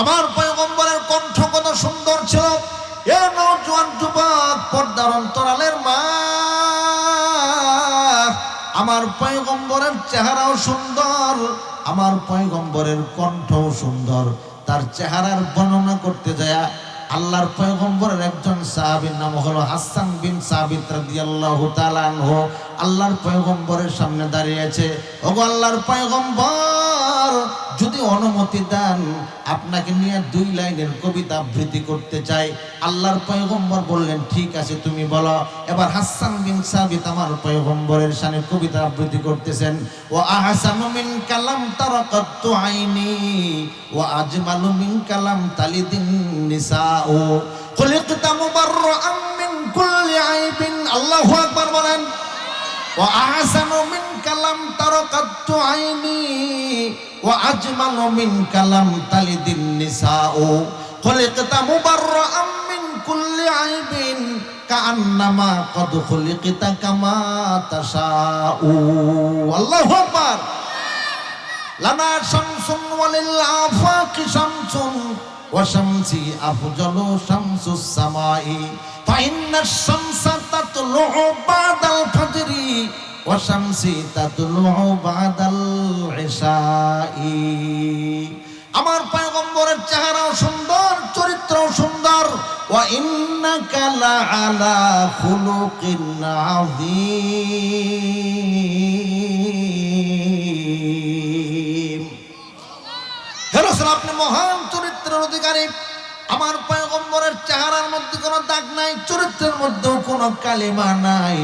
আমার পয়গম্বরের কণ্ঠ কত সুন্দর ছিল। এ নৌজওয়ান যুবক, পর্দার অন্তরালের মা। আমার পয়গম্বরের চেহারাও সুন্দর, আমার পয়গম্বরের কণ্ঠও সুন্দর। তার চেহারার বর্ণনা করতে যায়, আল্লাহর পয়গম্বরের একজন সাহাবীর নাম হলো হাসান বিন সাবিত রাদিয়াল্লাহু তাআলা আল্লাহর পয়গম্বরের সামনে দাঁড়িয়েছে ওগো আল্লাহর পয়গম্বর আমার যদি অনুমতি দেন, আপনাকে নিয়ে দুই লাইনের কবিতা আবৃত্তি করতে চাই। আল্লাহর পয়গম্বর বললেন, ঠিক আছে, তুমি বলো। এবার হাসান বিন সাবিত আমার পয়গম্বরের সামনে কবিতা আবৃত্তি করতেছেন। ও আহসানু মিন কালাম তারাকাতু আইনি ও আজমালু মিন কালাম তালিদিন নিসা ও খুলিকতা মুবাররাআম মিন কুল্লি আইবিন। আল্লাহু আকবার বলেন। ও আহসানু মিন কালাম তারাকাতু আইনি ওয়া আজমালু মিন কালাম তালিদিন নিসাউ খলিকতা মুবাররাআম মিন কুল্লি আইবিন কাআন্নামা কদ খলিকতা কামা তাশাউ আল্লাহু আকবার লানা শামসুন ওয়ালিল আফাকি শামসুন ওয়া শামসি আফজালু শামসুস সামাই ফাইন্নাশ শামসা তাতলু বাদাল ফাজরি ওয়াশামসি তাতলু বাদাল ইশাই। আমার পয়গম্বরের চেহারাও সুন্দর, চরিত্রও সুন্দর। ওয়া ইন্নাকা লাআলা খুলুকিন আযীম। হে রাসূল, আপনি মহান চরিত্রের অধিকারী। আমার পয়গম্বরের চেহারার মধ্যে কোনো দাগ নাই, চরিত্রের মধ্যেও কোনো কালিমা নাই।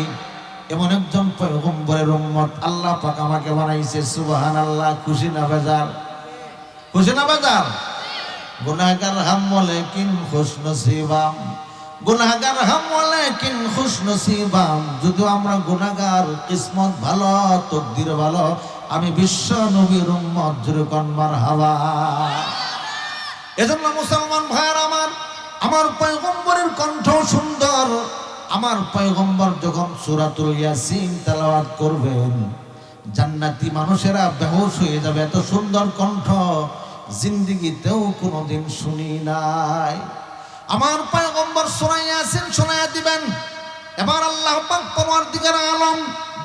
এমন একজন পয়গম্বরের উম্মত আল্লাহ পাক আমাকে বানাইছে, সুবহানাল্লাহ, খুশি না বেজার? খুশি না বেজার? গুনাহগার হাম লেকিন খুশ নসিবাম। গুনাহগার হাম লেকিন খুশ নসিবাম। যদি আমরা গুনাহগার, কিসমত ভালো, তকদির ভালো, আমি বিশ্ব নবীর উম্মত, জুড়ে কনবার হাওয়া এজন্য মুসলমান ভাইয়ের আমার আমার পয়গম্বরের কণ্ঠ সুন্দর। আমার পয়গম্বর যখন সূরাতুল ইয়াসিন তেলাওয়াত করবেন, জান্নাতি মানুষেরা বেহুশ হয়ে যাবে, এত সুন্দর কণ্ঠ, জিন্দিগিতেও কোনোদিন শুনি নাই। আমার পয়গম্বর সূরা ইয়াসিন শোনায়া দিবেন, এবার আল্লাহ পাক পরওয়ারদিগার আলম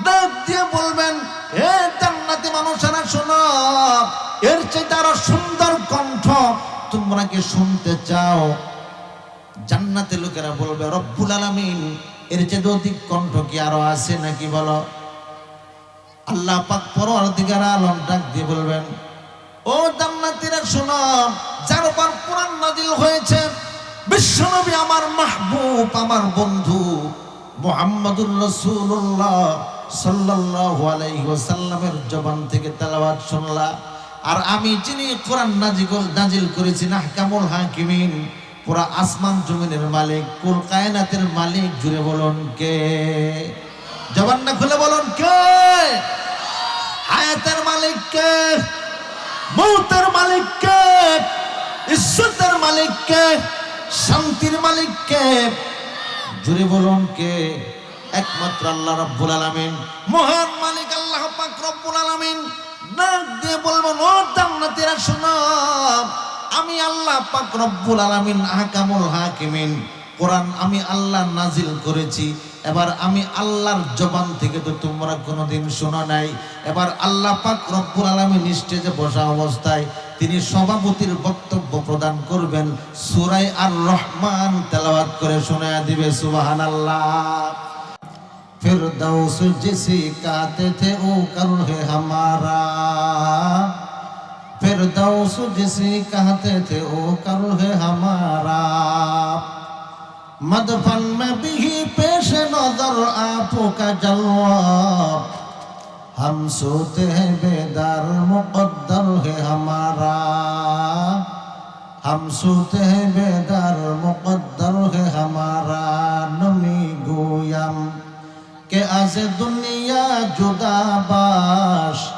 ডাক দিয়ে বলবেন হে জান্নাতি মানুষেরা শোনো, এর চেয়ে আরও সুন্দর কণ্ঠ, তোমরা কি শুনতে চাও? জান্নাতে লোকেরা বলবে, রব্বুল আলামিন। এর চেয়ে অধিক কণ্ঠ কি আরও আছে নাকি বলো? আল্লাহ পাক পরওয়ারদিগার আলম ডাক দিয়ে বলবেন, ও জান্নাতীরা শোনো যার উপর কোরআন নাজিল হয়েছে, বিশ্বনবী আমার মাহবুব, আমার বন্ধু মুহাম্মাদুর রাসূলুল্লাহ সাল্লাল্লাহু আলাইহি ওয়াসাল্লামের জবান থেকে তেলাওয়াত শুনলা। আর আমি যিনি কোরআন নাজিল নাজিল করেছি নাহকামুল হাকিমিন পুরা আসমান জমিনের মালিক, কুল কায়নাতের মালিক জুড়ে বলুন কে? জবানটা খুলে বলুন কে? হায়াতের মালিক কে? মৌতের মালিক কে? ইজ্জতের মালিক কে? শান্তির মালিক কে? জুড়ে বলুন কে? একমাত্র আল্লাহ রব্বুল আলামিন, মহান মালিক আল্লাহ পাক রব্বুল আলামিন। ডাক দিয়ে বলবেন ও জান্নাতীরা শোনো আমি আল্লাহ পাক রব্বুল আলামিন আহকামুল হাকিমিন। কোরআন আমি আল্লাহ নাজিল করেছি। এবার আমি আল্লাহর জবান থেকে তো তোমরা কোনোদিন শোনা নাই। এবার আল্লাহ পাক রব্বুল আলমিন স্টেজে বসা অবস্থায় তিনি সভাপতির বক্তব্য প্রদান করবেন। সুরাই আর রহমান তেলাওয়াত করে শোনা দিবে সুবাহান আল্লাহ ফির দাউস জিসি কাতে থে, ও কারণ হে হামারা। फिर दौस जिसे कहते थे, ओ कर है हमारा। मदफन में भी ही पेश नज़र आपों का जलवा हम सोते हैं, बेदार मुकद्दर है हमारा। हम सोते हैं, बेदार मुकद्दर है हमारा। नमी गोयम के आज दुनिया जुदा बाश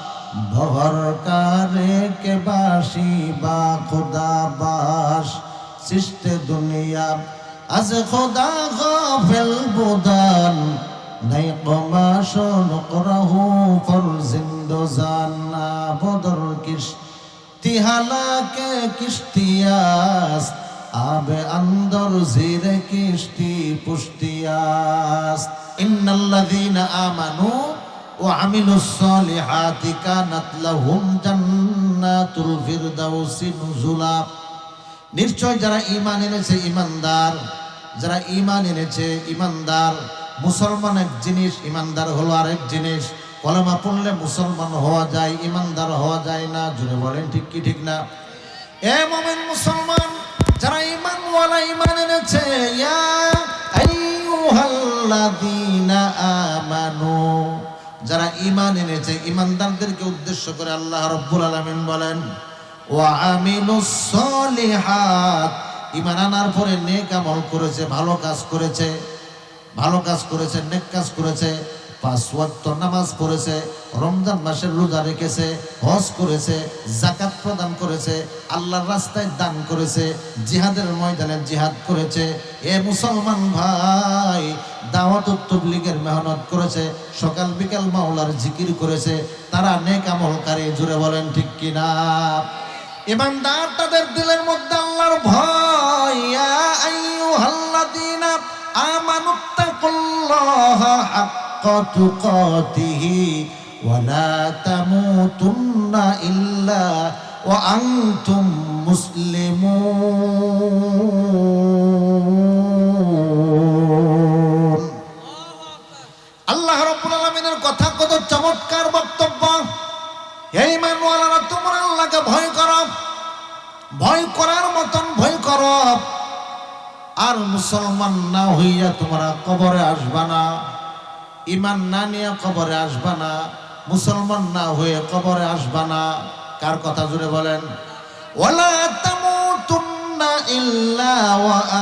ভর কারে কে বাসি বা খোদা বাস? সৃষ্টে দুনিয়া, আজ খোদা গাফেল বুদান নাই কমাশ নকরাহু ফর জিন্দজান বদর কিস। তিহালাকে কিস্তিয়াস আবে আন্দর জিরে কিস্তি পুষ্টিয়াস ইন্নাল্লাযীনা আমানু আমিলুস সালিহাতি কানাত লাহুম জান্নাতুল ফিরদাউসি নুজুলা। নিশ্চয় যারা ঈমান এনেছে, ঈমানদার, যারা ঈমান এনেছে, ঈমানদার, মুসলমান এক জিনিস, ঈমানদার হলো আরেক জিনিস। কলমা পড়লে মুসলমান হওয়া যায়, ঈমানদার হওয়া যায় না জুড়ে বলেন ঠিক কি ঠিক না? এ মোমেন মুসলমান, যারা ঈমানওয়ালা ঈমান এনেছে, ইয়া আইয়ুহাল্লাযীনা আমানু। যারা ইমান এনেছে ইমানদারদেরকে উদ্দেশ্য করে আল্লাহ রব্বুল আলমিন বলেন ইমান আনার পরে নেক আমল করেছে, ভালো কাজ করেছে, ভালো কাজ করেছে, নেক কাজ করেছে। পাঁচ ওয়াক্ত নামাজ পড়েছে, রমজান মাসের রোজা রেখেছে, হজ করেছে জাকাত প্রদান করেছে, আল্লাহর রাস্তায় দান করেছে, জিহাদের ময়দানে জিহাদ করেছে। এ মুসলমান ভাই, দাওয়াত তবলিগের মেহনত করেছে, সকাল বিকাল মাওলার জিকির করেছে, তারা নেক আমলকারী জুড়ে বলেন ঠিক কিনা? ইমানদার তাদের দিলের মধ্যে আল্লাহর ভয়, ইয়া আইয়ুহাল্লাযীনা আমানুত্তাকুল্লাহা হাক্কা। ওয়া লা তামুতুন্না ইল্লা ওয়া আনতুম মুসলিমুন। আল্লাহ রাব্বুল আলামিনের কথা কত চমৎকার বক্তব্য। এই মানওয়ালারা তোমরা আল্লাহকে ভয় করো। ভয় করার মতন ভয় করো। আর মুসলমান না হইয়া তোমরা কবরে আসবা না। ইমান না নিয়ে কবরে আসবা না, মুসলমান না হয়ে কবরে আসবা না। কার কথা জুড়ে বলেন? ওয়ালা তামুতুন্না ইল্লা ওয়া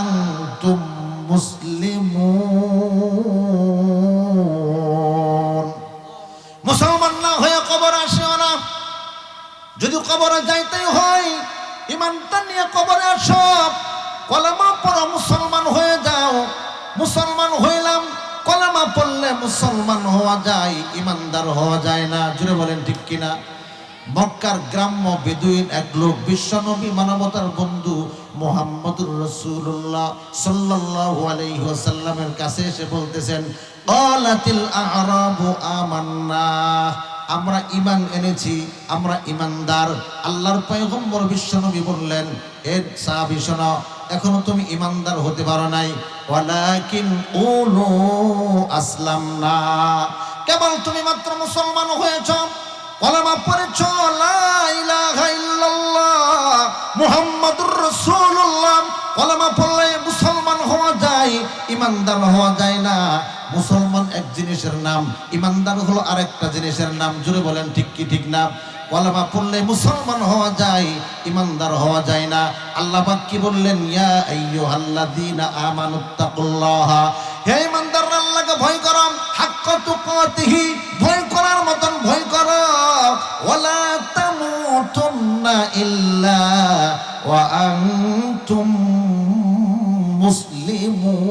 মুসলিমুন। না হয়ে কবর আসেও না। যদি কবরে যাইতেই হয়, ইমানটা নিয়ে কবরে আসো। কলেমা পড়ো, মুসলমান হয়ে যাও। মুসলমান পড়লে মুসলমান হওয়া যায়, ইমানদার হওয়া যায় না জুড়ে বলেন ঠিক কিনা? মক্কার গ্রাম্য বেদুইন এক লোক বিশ্বনবী মানবতার বন্ধু মোহাম্মদুর রসুল্লাহ সাল্লাহ আলাইহি সাল্লামের কাছে এসে বলতেছেন আ'রাবু আমান্না। আমরা ইমান এনেছি, আমরা ঈমানদার। আল্লাহর পয়গম্বর বিশ্বনবী বললেন এর সাহাবী, শোনো, এখনও তুমি ইমানদার হতে পারো নাই। ওয়ালাকিন উলু আসলামনা। কেবল তুমি মাত্র মুসলমান হয়েছো। কলমা পড়েছ, লা ইলাহা ইল্লাল্লাহ মুহাম্মাদুর রাসূলুল্লাহ। কলমা পড়লে ইমানদার হওয়া যায় না। মুসলমান এক জিনিসের নাম, ইমানদার হলো আরেকটা জিনিসের নাম। জুড়ে বলেন, ঠিক কি ঠিক না? কলমা পড়লে মুসলমান হওয়া যায়, ইমানদার হওয়া যায় না। আল্লাহ পাক কি বললেন? ইয়া আইয়ুহাল্লাযীনা আমানুত্তাকুল্লাহা। হে ইমানদার আল্লাহকে ভয় করো। হাক্কা তুকাতিহি, ভয় করার মতন ভয় করো। ওয়ালা তামুতুন্না ইল্লা ওয়া আনতুম মুসলিমুন।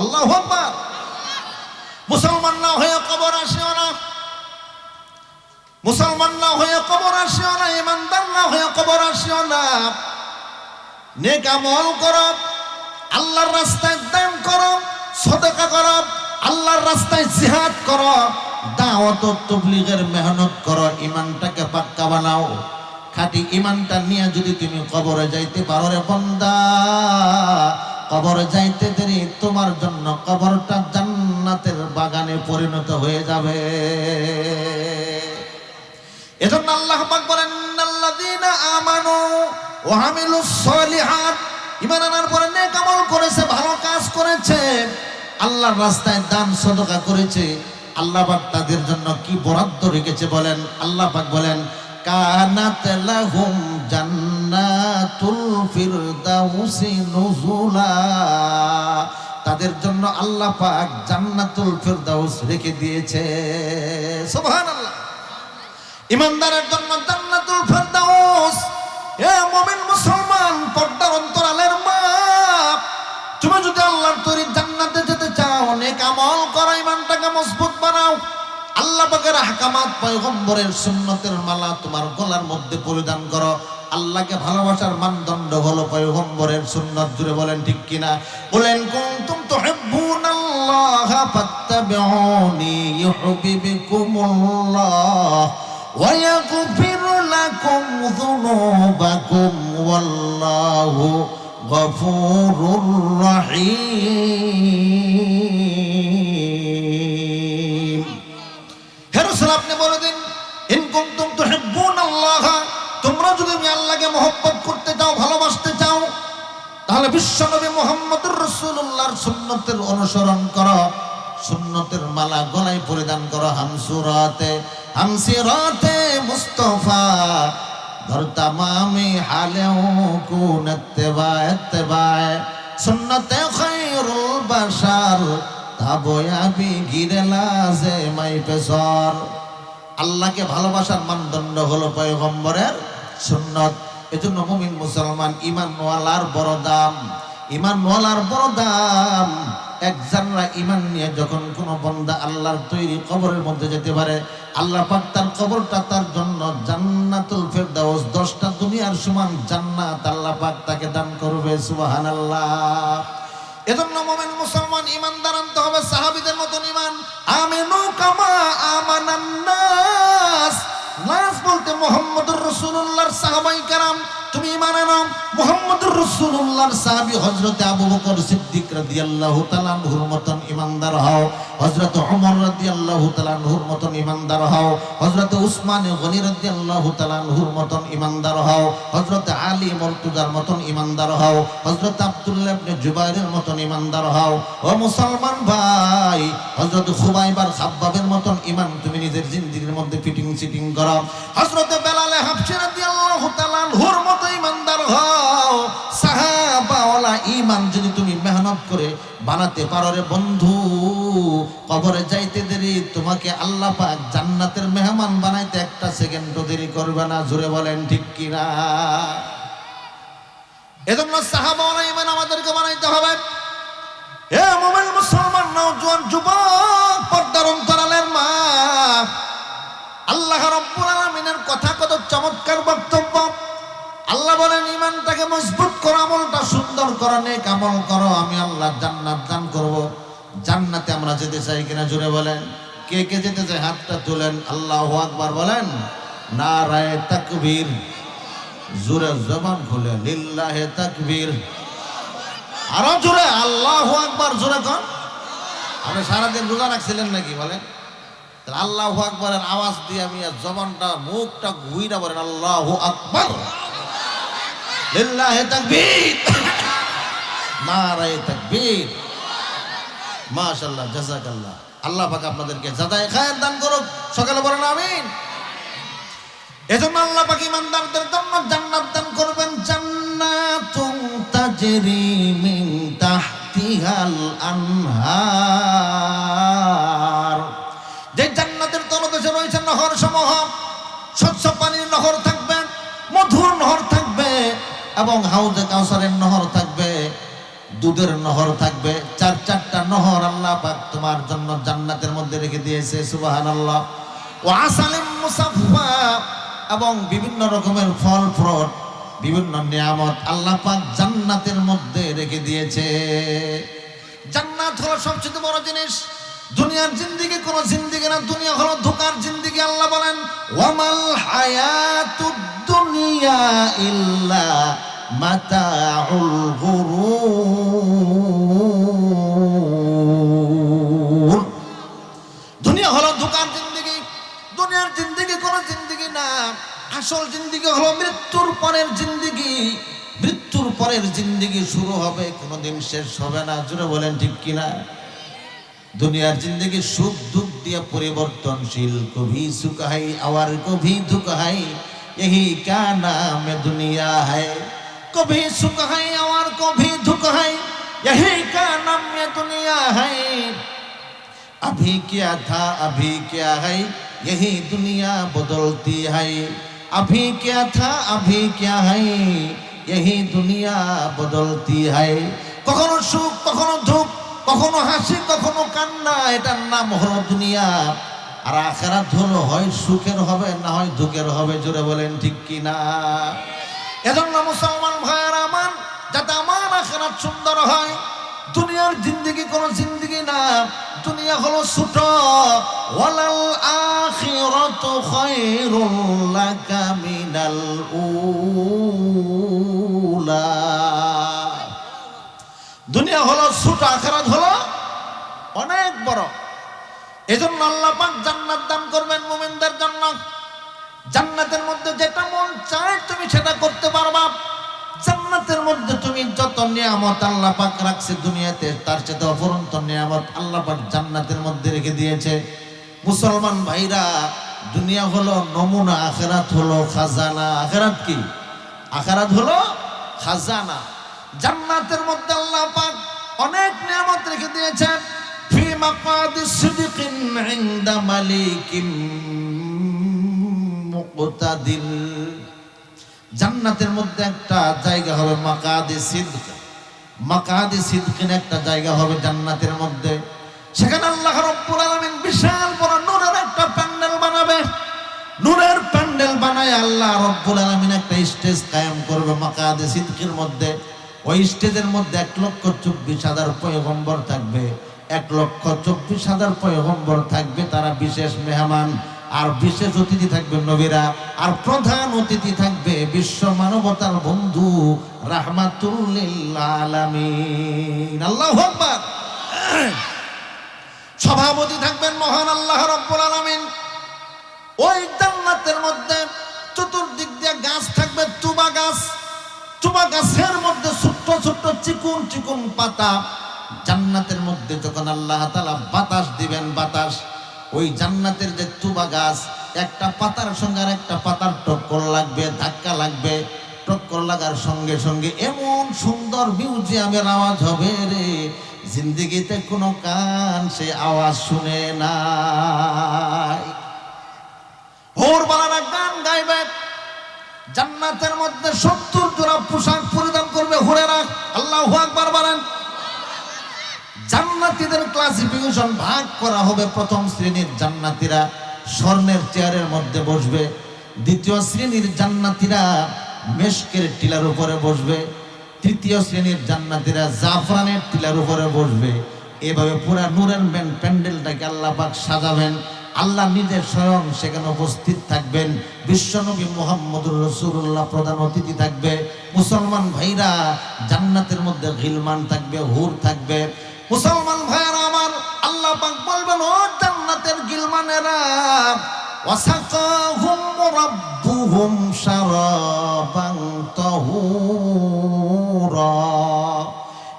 আল্লাহু মুসলমান না হয়ে কবর আসিও না। মুসলমান না হয়ে কবর আসিও না, ইমানদার না হয়ে কবর আসিও না। নেক আমল করো, আল্লাহর রাস্তায় দান করো, সদকা করো, আল্লাহর রাস্তায় জিহাদ করো, দাওয়াত তবলিগের মেহনত করো ইমানটাকে পাক্কা বানাও। খাঁটি ইমানটা নিয়ে যদি তুমি কবরে যাইতে পারো রে বন্দা, কবরে যাইতে দেরি তোমার জন্য কবরটা জান্নাতের বাগানে পরিণত হয়ে যাবে। এজন্য আল্লাহ পাক বলেন আল্লাযীনা আমানু ওয়া আমিলুস সলিহাত। ঈমান আনার পরে নেক আমল করেছে, ভালো কাজ করেছে, আল্লাহর রাস্তায় দান সদকা করেছে। আল্লাহ পাক তাদের জন্য কি বরাদ্দ রেখেছে বলেন? আল্লাহ পাক বলেন কানাত লাহুম জান্নাতুল ফিরদাউসি নুজুলা। তাদের জন্য আল্লাহ পাক জান্নাতুল ফিরদাউস রেখে দিয়েছে। সুবহানাল্লাহ। ইমানদারের জন্য জান্নাতুল ফিরদাউস। এ মুমিন মুসলমান পর্দার আল্লাহ পাকের হাকামাত পয়গম্বরের সুন্নতের মালা তোমার গলার মধ্যে পরিধান করো। আল্লাহকে ভালোবাসার মানদণ্ড হলো পয়গম্বরের সুন্নত জুড়ে বলেন ঠিক কিনা? বলেন, কুনতুম তুহিব্বুনাল্লাহ ফাত্তাবিউনি আল্লাহ ওয়া ইয়াগফির লাকুম যুনুবাকুম ওয়াল্লাহু গফুরুর রহিম। বিশ্বনবী মুহাম্মদুর রাসূলুল্লাহর সুন্নতের অনুসরণ করো। সুন্নতের মালা গলায় পরিধান করো হামসুরাতে। হামসিরাতে মুস্তাফা, ধর তামামি হালেও কুন ইত্তেবা ইত্তেবায় সুন্নতে খায়রুল বাশার তাবয়াবি গিরেলা যে মাই পেসর আল্লাহকে ভালোবাসার মানদণ্ড হলো পয়গম্বরের সুন্নত। এজন্য মুমিন মুসলমান ইমানওয়ালার বড় দাম। ইমানওয়ালার বড় দাম। এক জানরা ইমান নিয়ে যখন কোনো বন্দা আল্লাহর তৈরি কবরের মধ্যে যেতে পারে, আল্লাহ পাক তার কবরটা তার জন্য জান্নাতুল ফেরদাউস, দশটা দুনিয়ার সমান জান্নাত আল্লাহ পাক তাকে দান করবে, সুবহানাল্লাহ। এজন্য মোমেন মুসলমান ইমানদার আনতে হবে, সাহাবিদের মতন ইমান আমিনু কামা আমানান নাস মোহাম্মদুর রসুল্লাহর সাহাবাই কারাম তুমি ইমান আনো মোহাম্মদুর রাসূলুল্লাহর সাহাবী হযরতে আবু বকর সিদ্দিক রাদিয়াল্লাহু তাআলা আনহুর মতন ইমানদার হও, হযরত ওমর রাদিয়াল্লাহু তাআলা আনহুর মতন ইমানদার হও, হযরত উসমান গনি রাদিয়াল্লাহু তাআলা আনহুর মতন ইমানদার হও, হযরত আলী মুর্তজার মতন ইমানদার হও, হযরত আব্দুল্লাহ ইবনে জুবাইরের মতন ইমানদার হও। ও মুসলমান ভাই, হযরত খুবাইবার খাব্বাবের মতন ইমান তুমি নিজের জিন্দেগির মধ্যে ফিটিং সিটিং করো। হযরত বেলালে রাদিয়াল্লাহু মেহনত করে বানাতে পারো রে বন্ধু। কবরে যাইতে দেরি, তোমাকে আল্লাহ পাক জান্নাতের মেহমান বানাইতে একটা সেকেন্ডও দেরি করবে না জুড়ে বলেন ঠিক কিনা? এজন্য সাহাবাওয়ালা ইমান আমাদেরকে বানাইতে হবে। এ মোমেন মুসলমান, নওজোয়ান যুবক পর্দার অন্তরালের মা। আল্লাহ রব্বুল আলামিনের কথা কত চমৎকার বক্তব্য। আল্লাহ বলেন ইমানটাকে মজবুত করো, আমলটা সুন্দর করো, নেক আমল করো, আমি আল্লাহ জান্নাত দান করব। জান্নাতে আমরা যেতে চাই কিনা জুড়ে বলেন। কে কে যেতে চাই হাতটা তুলেন, আল্লাহ আকবার বলেন, নারায়ে তাকবীর। জোরে জবান খুলে, লিল্লাহে তাকবীর। আরও জোরে, আল্লাহ আকবার। জোরে কন। আপনি সারাদিন রোজা রাখছিলেন নাকি বলেন? আল্লাহ আকবরের আওয়াজ দিয়ে আমি জবানটা, মুখটা ঘুইরা বলেন, আল্লাহ আকবর। লিল্লাহে তাকবীর। নারায়ে তাকবীর। মাশাআল্লাহ, জাযাকাল্লাহ। আল্লাহ পাক আপনাদেরকে জাদায়ে খায়ের দান করুক। সকালে বলেন আমিন। এজন্য আল্লাহ পাক ইমানদারদের জন্য জান্নাত দান করবেন। জান্নাতুন তাজরি মিন তাহতিহাল আনহার। যে জান্নাতের তলদেশে রয়েছে নহর সমূহ স্বচ্ছ পানির নহর থাকবে, মধুর নহর থাকবে। এবং হাউজে কাউসারের নহর থাকবে, দুধের নহর থাকবে, চার চারটা নহর আল্লাহ পাক তোমার জন্য জান্নাতের মধ্যে রেখে দিয়েছে, সুবহানাল্লাহ। ও আসালিম মুসাফফা এবং বিভিন্ন রকমের ফল ফ্রট, বিভিন্ন নিয়ামত আল্লাহ পাক জান্নাতের মধ্যে রেখে দিয়েছে। জান্নাত হলো সবচেয়ে বড় জিনিস। দুনিয়ার জিন্দিগি কোন জিন্দিগি না, দুনিয়া হলো ধোকার জিন্দিগি, আল্লাহ বলেন, ওয়ামাল হায়াতুদ দুনিয়া ইল্লা মাতাউল গুরুর দুনিয়া হলো ধোকার জিন্দিগি দুনিয়ার জিন্দিগি কোন জিন্দিগি না আসল জিন্দিগি হলো মৃত্যুর পরের জিন্দিগি মৃত্যুর পরের জিন্দিগি শুরু হবে কোনোদিন শেষ হবে না জুড়ে বলেন ঠিক কিনা দুনিয়ার জিন্দগি সুখ দুঃখ দিয়ে পরিবর্তনশীল কভি সুখ হাই আওয়ার কভি দুঃখ হাই यही क्या नाम है दुनिया है कभी सुख है और कभी दुख है यही क्या नाम है दुनिया है अभी क्या था अभी क्या है यही दुनिया बदलती है अभी क्या था अभी क्या है यही दुनिया बदलती है কখনো সুখ কখনো দুঃখ কখনো হাসি কখনো কান্না এটার নাম হলো দুনিয়া আর আখেরাত হলো হয় সুখের হবে না হয় দুঃখের হবে জোরে বলেন ঠিক কি না এজন্য মুসলমান ভাইয়ের আমার, যাতে আমার আখেরাত সুন্দর হয়। দুনিয়ার জিন্দগি কোনো জিন্দগি না, দুনিয়া হলো ছোট। ওয়ালাল আখিরাতু খায়রুল লাকা মিনাল উলা। দুনিয়া হলো ছোট, আখেরাত হলো অনেক বড়। এজন্য আল্লাহ পাক জান্নাত দান করবেন মুমিনদের জান্নাতের মধ্যে যেটা মন চায় তুমি সেটা করতে পারবা। জান্নাতের মধ্যে তুমি যত নিয়ামত আল্লাহ পাক রাখছে দুনিয়াতে, তার সাথে অপরন্ত নিয়ামত আল্লাহ পাক জান্নাতের মধ্যে রেখে দিয়েছে। মুসলমান ভাইরা, দুনিয়া হলো নমুনা, আখেরাত হলো খাজানা। আখেরাত কি? আখেরাত হলো খাজানা। জান্নাতের মধ্যে আল্লাহ পাক অনেক নিয়ামত রেখে দিয়েছেন। ফি মাকাদি সিদকিন ইনদা মালিকিম মুকতাদির জান্নাতের মধ্যে একটা জায়গা হবে মাকাদে সিদ্ক। মাকাদে সিদ্কিন একটা জায়গা হবে জান্নাতের মধ্যে। সেখানে আল্লাহ রব্বুল আলামিন বিশাল বড় নূরের একটা প্যান্ডেল বানাবে। নূরের প্যান্ডেল বানায় আল্লাহ রব্বুল আলামিন একটা স্টেজ কায়েম করবে মাকাদে সিদ্কির মধ্যে। ওই স্টেজের মধ্যে এক লক্ষ চব্বিশ হাজার পয়গম্বর থাকবে। এক লক্ষ চব্বিশ হাজার পয়গম্বর থাকবে তারা বিশেষ মেহমান। আর বিশেষ অতিথি থাকবে নবীরা, আর প্রধান অতিথি থাকবে বিশ্ব মানবতার বন্ধু রাহমাতুল্লিল আলামিন। আল্লাহু সভাপতি থাকবেন মহান আল্লাহ রব্বুল আলামিন। ওই জান্নাতের মধ্যে চতুর্দিক দিয়ে গাছ থাকবে, তুবা গাছ। তুবা গাছের মধ্যে ছোট্ট ছোট্ট চিকুন চিকুন পাতা। জান্নাতের মধ্যে যখন আল্লাহ তাআলা বাতাস দিবেন, বাতাস ওই জান্নাতের যে তুবা গাছ, একটা পাতার সঙ্গে আর একটা পাতার টক্কর লাগবে, ধাক্কা লাগবে। টক্কর লাগার সঙ্গে সঙ্গে এমন সুন্দর মিউজিয়ামের আওয়াজ হবে রে। জিন্দিগিতে কোনো কান সে আওয়াজ শুনে নাই। ভোরবেলা গান গাইবে। জান্নাতের মধ্যে সত্তর জোড়া পোশাক পরিধান করবে হুরেরা আল্লাহ আকবার বলেন জান্নাতীদের ক্লাসিফিকেশন ভাগ করা হবে প্রথম শ্রেণির জান্নাতীরা। স্বর্ণের চেয়ারের মধ্যে বসবে। দ্বিতীয় শ্রেণির জান্নাতীরা মেশকের টিলার উপরে বসবে। তৃতীয় শ্রেণির জান্নাতীরা জাফরানের টিলার উপরে বসবে। এভাবে পুরা নূরের মেন প্যান্ডেলটাকে আল্লাহ পাক সাজাবেন। আল্লাহ নিজের স্বয়ং সেখানে উপস্থিত থাকবেন। বিশ্বনবী মোহাম্মদুর রসুল্লাহ প্রধান অতিথি থাকবে। মুসলমান ভাইরা জান্নাতের মধ্যে গিলমান থাকবে, হুর থাকবে। মুসলমান ভাইরা আমার, আল্লাহ পাক বলবেন, ও জান্নাতের গিলমানেরা, ওয়াসাকাহুম রাব্বুহুম শারাবান তাহুরা।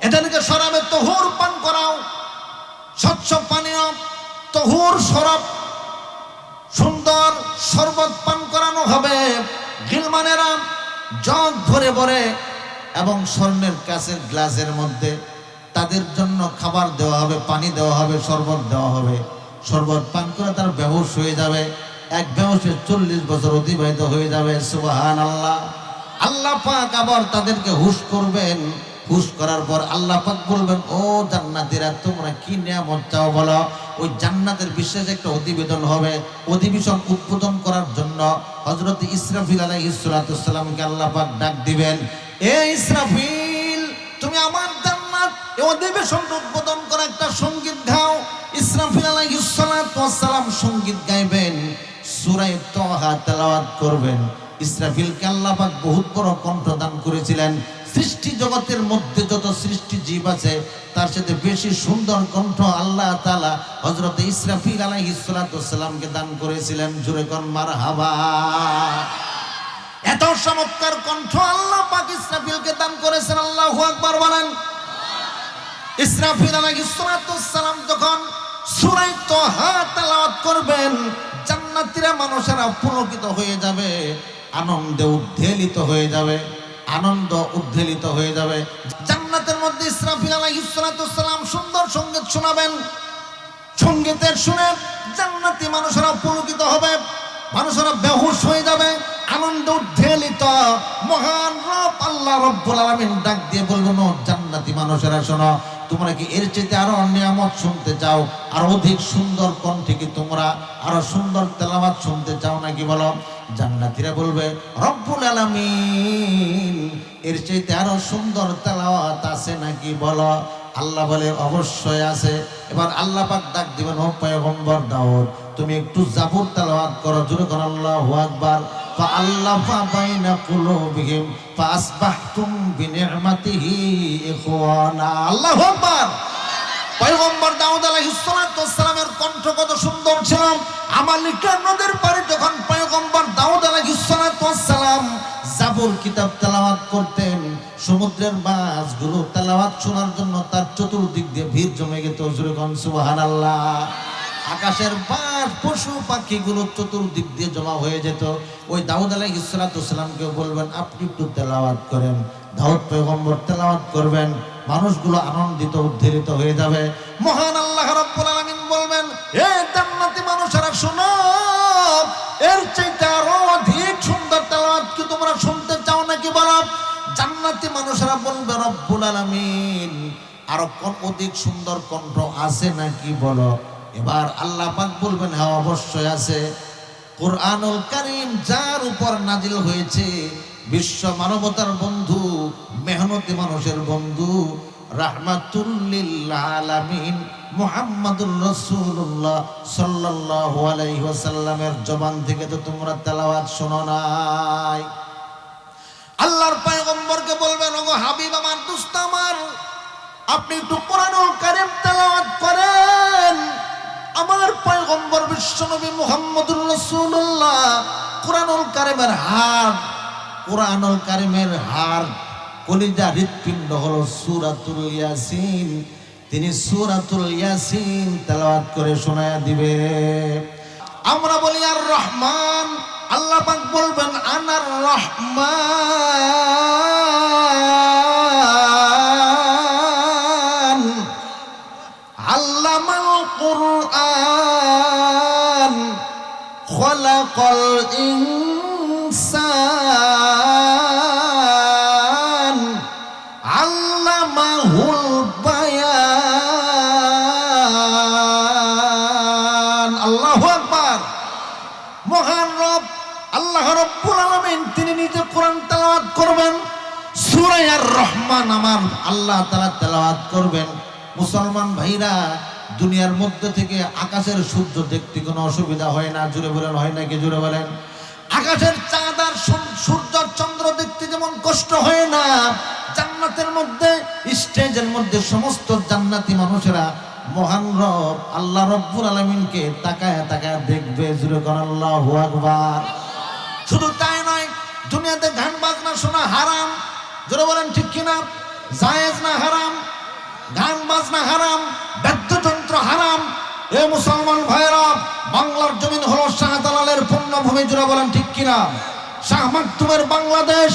এদেরকে শরাবে তহুর পান করাও, স্বচ্ছ পানীয় তহুর শরাব, সুন্দর শরবত পান করানো হবে। গিলমানেরা জগ ভরে ভরে এবং স্বর্ণের কাছের গ্লাসের মধ্যে তাদের জন্য খাবার দেওয়া হবে, পানি দেওয়া হবে, শরবত দেওয়া হবে। শরবত পান করে তার বেহুশ হয়ে যাবে। এক বেহুশে চল্লিশ বছর অতিবাহিত হয়ে যাবে সুবাহান আল্লাহ আল্লাহ পাক আবার তাদেরকে হুশ করবেন। হুশ করার পর আল্লাহ পাক বলবেন, ও জান্নাতীরা, তোমরা কি নিয়ামত চাও বলো? ওই জান্নাতের বিশেষ একটা অধিবেদন হবে। অধিবেশন উদ্বোধন করার জন্য হজরত ইসরাফিল আলাইহিস সালাতুসাল্লামকে আল্লাহ পাক ডাক দিবেন, এ ইসরাফিল, তুমি আমার এই অধিবেশন উদ্বোধন করা একটা সংগীত গাও। ইসরাফিল আলাইহিস সালাম সংগীত গাইবেন সূরা তাহা তেলাওয়াত করবেন। ইসরাফিলকে আল্লাহ বহুত বড় কণ্ঠ দান করেছিলেন। সৃষ্টি জগতের মধ্যে যত সৃষ্টি জীব আছে, তার সাথে বেশি সুন্দর কণ্ঠ আল্লাহ তাআলা হযরত ইসরাফিল আলাইহিস সালামকে দান করেছিলেন। জুরে কোন, মারহাবা। এত চমৎকার কণ্ঠ আল্লাহ পাক ইসরাফিলকে দান করেছেন, আল্লাহু আকবার বলেন। ইসরাফিল আলাইহিস সালাম যখন সূরা তাহা তেলাওয়াত করবেন, জান্নাতীরা মানুষেরা পুলকিত হয়ে যাবে, আনন্দে উদ্বেলিত হয়ে যাবে, আনন্দ উদ্বেলিত হয়ে যাবে। জান্নাতের মধ্যে ইসরাফিল আলাইহিস সালাম সুন্দর সংগীত শোনাবেন। সঙ্গীতের শুনে জান্নাতি মানুষেরা পুলকিত হবে, মানুষেরা বেহুশ হয়ে যাবে, আনন্দ উদ্বেলিত মহান রব আল্লাহ রব্বুল আলামিন ডাক দিয়ে বলবেন জান্নাতি মানুষেরা, শোনো তোমরা কি এর চেয়ে আরও নিয়ামত শুনতে চাও? আর অধিক সুন্দর কণ্ঠে কি তোমরা আরও সুন্দর তেলাওয়াত শুনতে চাও নাকি বলো? জান্নাতীরা বলবে, রব্বুল আলামিন, এর চাইতে আরও সুন্দর তেলাওয়াত আছে নাকি বলো? আল্লাহ বলে, অবশ্যই আছে। এবার আল্লাহ পাক ডাক দিবেন, ও পয়গম্বর দাউদ, তুমি একটু জাবুর তেলাওয়াত করো। জোরে করো আল্লাহু আকবার। فألف بين قلوبهم فأصبحتم بنعمته إخوانا الله أكبر পয়গম্বর দাউদ আলাইহিস সালামের কণ্ঠ কত সুন্দর ছিল আমালিকা নদীর পারে যখন পয়গম্বর দাউদ আলাইহিস সালাম জাবুর কিতাব তেলাওয়াত করতেন সমুদ্রের মাছগুলো তেলাওয়াত শোনার জন্য তার চতুর্দিক দিয়ে ভিড় জমে যেত জুরগন সুবহানাল্লাহ আকাশের বাস পশু পাখিগুলো চতুর্দিক দিয়ে জমা হয়ে যেত। ওই দাউদ আলাইহিস সালামকে বলবেন, আপনি একটু তেলাওয়াত করেন। দাউদ পয়গম্বর তেলাওয়াত করবেন। মানুষগুলো আনন্দিত, উদ্ধৃত হয়ে যাবে। মহান আল্লাহ রাব্বুল আলামিন বলবেন, এ জান্নাতি মানুষেরা, শোনো। এর চাইতে আরও অধিক সুন্দর তেলাওয়াত কি তোমরা শুনতে চাও নাকি বলো? জান্নাতি মানুষেরা বলবে, রব্বুল আলামিন, আরও কোন অধিক সুন্দর কণ্ঠ আছে নাকি বলো? এবার আল্লাহ পাক বলবেন হ্যাঁ অবশ্যই আছে। কোরআনুল কারীম যার উপর নাজিল হয়েছে, বিশ্ব মানবতার বন্ধু, মেহনতি মানুষের বন্ধু রাহমাতুল্লিল আলামিন মুহাম্মাদুর রাসূলুল্লাহ জবান থেকে তো তোমরা তেলাওয়াত শোনো নাই। আল্লাহর বলবেন, ওগো হাবিব আমার, আপনি একটু কোরআনুল কারীম তেলাওয়াত হার হার, কলিজা হৃৎপিণ্ড সূরাতুল ইয়াসিন। তিনি সূরাতুল ইয়াসিন তেলাওয়াত করে শোনায়া দিবে। আমরা বলি, আর রহমান। আল্লাহ পাক বলবেন, আনার রহমান। আল্লামাল কুরআন খলাকাল ইনসান, আল্লামাহুল বায়ান। আল্লাহু আকবার। মহান রব, আল্লাহ রব্বুল আলামিন, তিনি নিজে কোরআন তেলাওয়াত করবেন। সূরা আর রহমান আমার আল্লাহ তাআলা তেলাওয়াত করবেন। মুসলমান ভাইরা দুনিয়ার মধ্যে থেকে আকাশের সূর্য দেখতে কোনো অসুবিধা হয় না জুড়ে বলেন, হয় নাকি জুড়ে বলেন? আকাশের চাঁদ আর সূর্য চন্দ্র দেখতে যেমন কষ্ট হয় না, জান্নাতের মধ্যে, স্টেজের মধ্যে সমস্ত জান্নাতি মানুষেরা মহান রব, আল্লাহ রব্বুল আলমিনকে তাকায় তাকায় দেখবে জুড়ে কর আল্লাহু আকবার। শুধু তাই নয়, দুনিয়াতে গান বাজনা শোনা হারাম, জোরে বলেন ঠিক কিনা? জায়েজ না হারাম, গান বাজনা হারাম বাদ্যযন্ত্র হারাম। এ মুসলমান ভাইরা বাংলার জমিন হলো শাহজালালের পূর্ণভূমি জুড়ে বলেন ঠিক কিনা? শাহ মাকতুমের বাংলাদেশ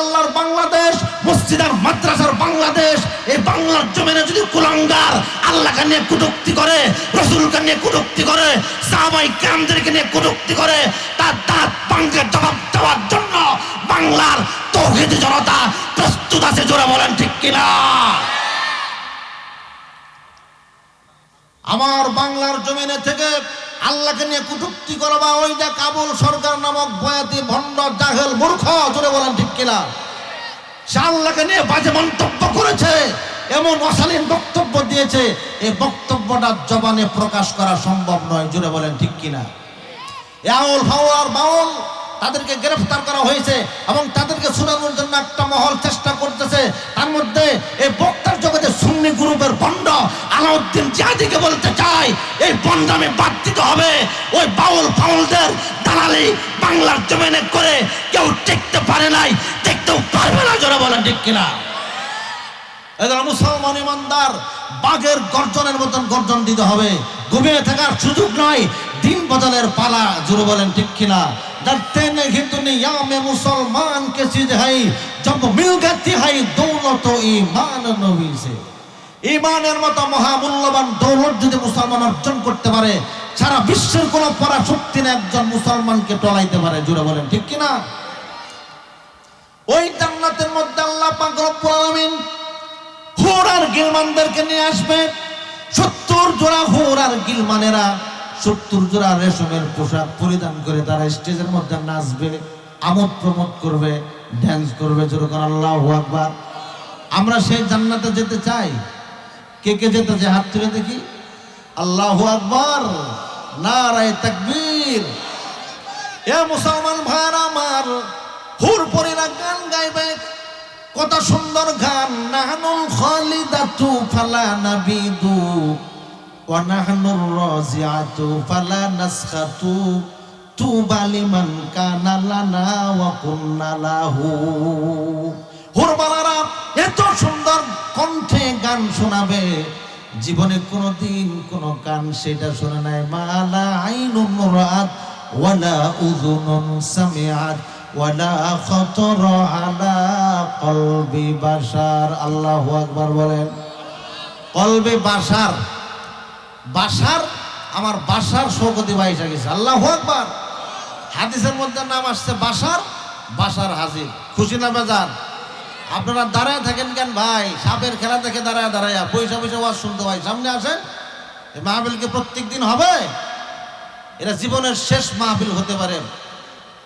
আল্লাহর বাংলাদেশ, মসজিদার মাদ্রাসার বাংলাদেশ, এই বাংলার জমিনে যদি কুলাঙ্গার আল্লাহকে নিয়ে কুটুক্তি করে, রসুলকে নিয়ে কুটুক্তি করে, সাহাবাই কামদেরকে নিয়ে কুটুক্তি করে, তার দাঁত পাঙ্গে জবাব দেওয়ার জন্য বাংলার তৌহিদি জনতা প্রস্তুত আছে জোরে বলেন ঠিক কিনা? আমার বাংলার জমিনে থেকে আল্লাহকে নিয়ে কুটুক্তি করো বা ওই যে কাবুল সরকার নামক বয়াতি ভণ্ড জাহেল মূর্খ, জোরে বলেন ঠিক কিনা? সে আল্লাহকে নিয়ে বাজে মন্তব্য করেছে, এমন অশালীন বক্তব্য দিয়েছে এই বক্তব্যটা জবানে প্রকাশ করা সম্ভব নয়, জোরে বলেন ঠিক কিনা? এ আউল ফাউল আর বাউল তাদেরকে গ্রেফতার করা হয়েছে এবং তাদেরকে শোনানোর জন্য একটা মহল চেষ্টা করতেছে। তার মধ্যে এই বক্তার জগতে সুন্নি গ্রুপের বন্ড আলাউদ্দিন জাদিকে বলতে চাই। এই বন্ডামে বাদ দিতে হবে। ওই বাউল ফাউলদের দালালি বাংলার জমিনে করে কেউ টিকতে পারে নাই। টিকতেও পারবে না জোরে বলেন ঠিক কিনা। মুসলমান ইমানদার, বাঘের গর্জনের মতন গর্জন দিতে হবে। ঘুমিয়ে থাকার সুযোগ নয় দিন বদলের পালা জুড়ে বলেন ঠিক কিনা। डरते नहीं दुनिया में मुसलमान के चीज है जब मिल गती है दौलत ईमान नबी से ইমানের মতো মহামূল্যবান দৌলত যদি মুসলমান অর্জন করতে পারে সারা বিশ্বের কোন পরাশক্তি না একজন মুসলমানকে টলাইতে পারে জুড়ে বলেন ঠিক কিনা ওই জান্নাতের মধ্যে আল্লাহ পাক রব্বুল আলামিন হুর আর গিলমানদেরকে নিয়ে আসবে সত্তর জোড়া হুর আর গিলমানেরা সত্তর জোড়া রেশমের পোশাক পরিধান করে তারা স্টেজের মধ্যে নাচবে, আমোদ প্রমোদ করবে ড্যান্স করবে যেরকম আল্লাহ আকবার। আমরা সেই জান্নাতে যেতে চাই। কে কে যেতে চাই হাত তুলে দেখি। আল্লাহ আকবার। নারায় তাকবীর। এ মুসলমান ভাইরা আমার হুর পরিরা গান গাইবে। কত সুন্দর গান। নাহনুল খালিদাতু ফালা নাবিদু রাজিআতু ফালা নাসখাতু তুবা লিমান কানা লানা ওয়া কুন্না লাহু হুরবালারা এত সুন্দর কণ্ঠে গান শোনাবে। জীবনে কোনোদিন কোনো গান সেটা শোনে নাই। মালা আইনুন রাত ওয়ালা উযুনুন সামিআত, ওয়ালা খতর আলা কলবি বাশার। আল্লাহু আকবার বলেন। কলবে বাশার। বাশার আমার বাসার শৌকতি ভাই এসে গেছে। আল্লাহু আকবার। হাদিসের মধ্যে নাম আসছে বাসার বাসার হাজির। খুশি না বেজার? আপনারা দাঁড়ায় থাকেন কেন ভাই? সাপের খেলা দেখে দাঁড়ায় দাঁড়ায়। পয়সা পয়সা ওয়াজ শুনতে ভাই সামনে আসেন। এ মাহবিল প্রত্যেক দিন হবে? এটা জীবনের শেষ মাহবিল হতে পারে।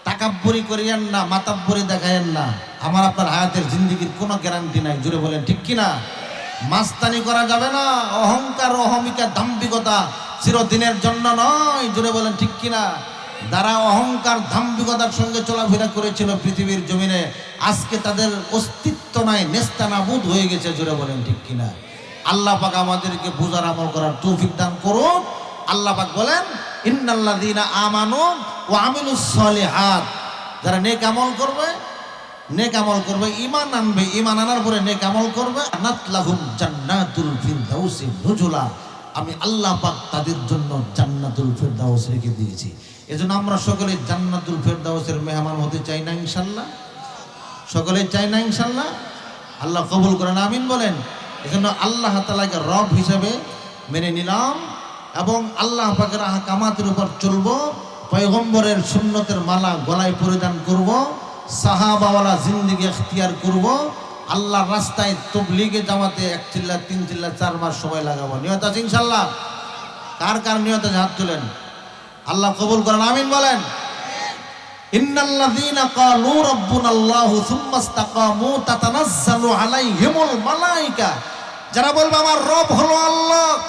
তাকাব্বরি করিয়েন না, মাতাব্বরি দেখায়েন না। আমার আপনার হায়াতের জিন্দিগির কোনো গ্যারান্টি নাই। জুড়ে বলেন, ঠিক কিনা? মাস্তানি করা যাবে না। অহংকার, অহমিকা, দাম্ভিকতা চিরদিনের জন্য নয়। জুড়ে বলেন, ঠিক কিনা? যারা অহংকার, দাম্ভিকতার সঙ্গে চলাফেরা করেছিল পৃথিবীর জমিনে, আজকে তাদের অস্তিত্ব নাই নেস্তানাবুদ হয়ে গেছে জুড়ে বলেন, ঠিক কিনা? আল্লাহ পাক আমাদেরকে বুঝার আমল করার তৌফিক দান করুন। আল্লাহ পাক বলেন, ইন্নাল্লাযীনা আমানু ওয়া আমিলুস সলিহাত। যারা নেক আমল করবে নেক আমল করবে ইমান আনবে ইমান আনার পরে নেক আমল করবে। আনাত লাহুম জান্নাতুল ফিরদাউসি নুজুলা। আমি আল্লাহ পাক তাদের জন্য জান্নাতুল ফিরদাউস রেখে দিয়েছি। এজন্য আমরা সকলে জান্নাতুল ফিরদাউসের মেহমান হতে চাই না ইনশাআল্লাহ সকলে চাই না ইনশাল্লাহ? আল্লাহ কবুল করেন, আমিন বলেন। এজন্য আল্লাহ তালাকে রব হিসেবে মেনে নিলাম এবং আল্লাহ পাকের কামাতের উপর চলবো, পয়গম্বরের সুন্নতের মালা গলায় পরিধান করব। সাহাবাওয়ালা জিন্দিগি এখতিয়ার করব, আল্লাহর রাস্তায় তবলিগে জামাতে এক চিল্লা, তিন চিল্লা, চার মাস সময় লাগাবো। নিয়ত আছে ইনশাল্লাহ কার কার নিয়ত আছে? হাত তুলেন। আল্লাহ কবুল করেন, আমিন বলেন। ইন্নাল্লাযীনা ক্বালু রাব্বুনাল্লাহু সুম্মা ইসতাকামু তাতানাজ্জালু আলাইহিমুল মালায়েকা যারা বলবে, আমার রব হলো আল্লাহ।